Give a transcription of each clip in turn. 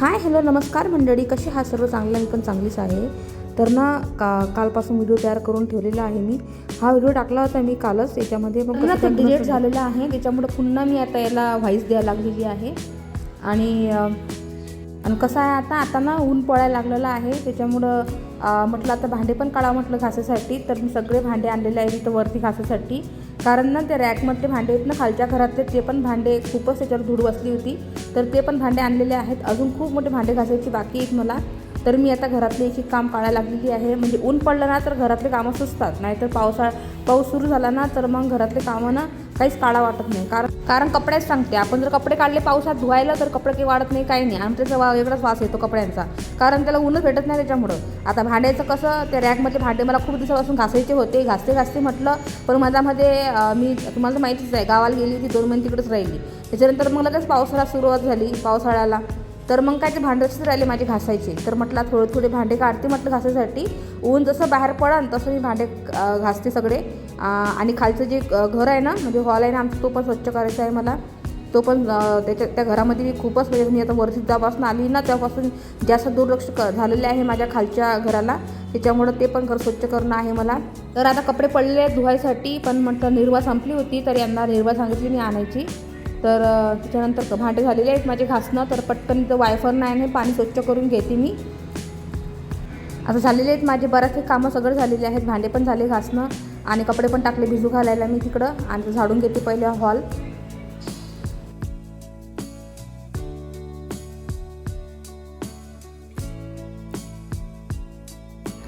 Hi hello नमस्कार मंडळी. कशी हा सर्व? चांगला मी पण चांगलीच आहे. तर ना का कालपासून व्हिडिओ तयार करून ठेवलेला आहे मी. हा व्हिडिओ टाकला होता मी कालच. याच्यामध्ये मग कसं डिलेट झालेला आहे. त्याच्यामुळे पुन्हा मी आता याला व्हाईस द्यायला लागलेली आहे. आणि आणि कसं आहे आता? आता ना ऊन पडायला लागलेलं आहे. त्याच्यामुळं म्हटलं आता भांडे पण काढा म्हटलं घासासाठी. तर मी सगळे भांडे आणलेले आहे तिथं वरती घासासाठी. कारण ना त्या रॅकमधले भांडे आहेत ना खालच्या घरातले ते पण भांडे खूपच त्याच्यावर धूळ बसली होती. तर ते पण भांडे आणलेले आहेत. अजून खूप मोठे भांडे घासायची बाकी आहेत मला. तर मी आता घरातले एक एक काम काढायला लागलेली आहे. म्हणजे ऊन पडलं ना तर घरातले कामं सुचतात. नाहीतर पावसाळा पाऊस सुरू झाला ना तर मग घरातले कामं ना काहीच काळा वाटत नाही. कारण कारण कपडेच सांगते आपण जर कपडे काढले पावसात धुवायला तर कपडे काही वाढत नाही काही नाही. आणि त्याचा वा वेगळाच वास येतो कपड्यांचा. कारण त्याला ऊनच भेटत नाही त्याच्यामुळं. आता भांड्याचं कसं त्या रॅकमधले भांडे मला खूप दिवसापासून घासायचे होते घासते घासते म्हटलं पण माझ्यामध्ये मी तुम्हाला माहितीच आहे गावाला गेली ती दोन महिने तिकडेच राहिली. त्याच्यानंतर मग लगेच पावसाळा सुरुवात झाली पावसाळ्याला. तर मग काय ते भांडेच राहिले माझे घासायचे. तर म्हटलं थोडे थोडे भांडे काढते म्हटलं घासायसाठी ऊन जसं बाहेर पडाल तसं मी भांडे घासते सगळे. आणि खालचं जे घर आहे ना म्हणजे हॉल आहे ना आमचं तो पण स्वच्छ करायचा आहे मला. तो पण त्याच्या त्या घरामध्ये मी खूपच म्हणजे मी आता वरती जापासून आली ना त्यापासून जास्त दुर्लक्ष क झालेले आहे माझ्या खालच्या घराला. त्याच्यामुळं ते पण घर स्वच्छ करणं आहे मला. तर आता कपडे पडलेले आहेत धुवायसाठी पण म्हटलं निर्वा संपली होती तर यांना निर्वा सांगितली मी आणायची. तर त्याच्यानंतर भांडे झालेले आहेत माझे घासणं तर पटकन तर वायफर नाही आहे पाणी स्वच्छ करून घेते मी. आता झालेले आहेत माझे बऱ्याचसे कामं सगळं झालेले आहेत. भांडे पण झाले घासणं आणि कपडे पण टाकले भिजू घालायला मी तिकडं आणि झाडून घेते पहिले हॉल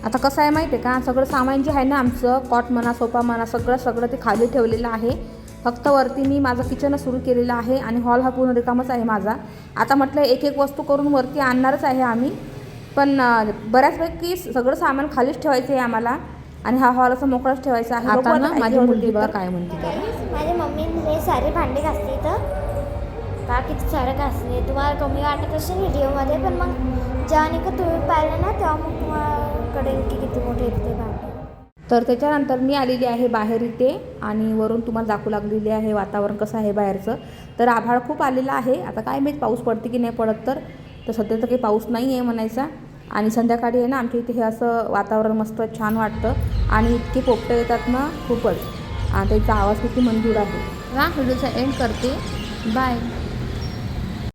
आता कसं आहे माहिती आहे का? सगळं सामान जे आहे ना आमचं कॉट म्हणा सोफा म्हणा सगळं सगळं ते खाली ठेवलेलं आहे. फक्त वरती मी माझं किचन सुरू केलेलं आहे आणि हॉल हा पूर्ण रिकामच आहे माझा. आता म्हटलं एक एक वस्तू करून वरती आणणारच आहे आम्ही. पण बऱ्याचपैकी सगळं सामान खालीच ठेवायचं आहे आम्हाला आणि हा हॉल असा मोकळाच ठेवायचा आहे. आता ना माझी मुलगी बघा काय म्हणते तर माझ्या मम्मीने हे सारे भांडे घासले तर का किती सारं घासले. तुम्हाला कमी वाटत असेल व्हिडिओमध्ये पण मग जेव्हा नाही का तुम्ही पाहिलं ना तेव्हा मग तुम्हाला कळेल की किती मोठे आहेत ते भांडे. तर त्याच्यानंतर मी आलेली आहे बाहेर इथे आणि वरून तुम्हाला दाखवू लागलेली आहे वातावरण कसं आहे बाहेरचं. तर आभाळ खूप आलेलं आहे. आता काय माहीत पाऊस पडते की नाही पडत तर. तर सध्या तर काही पाऊस नाही आहे म्हणायचा. आणि संध्याकाळी आहे ना आमच्या इथे हे असं वातावरण मस्त छान वाटतं. आणि इतके पोपटं येतात ना खूपच. आणि त्याचा आवाज किती मंजूर आहे. हा व्हिडिओचा एंड करते. बाय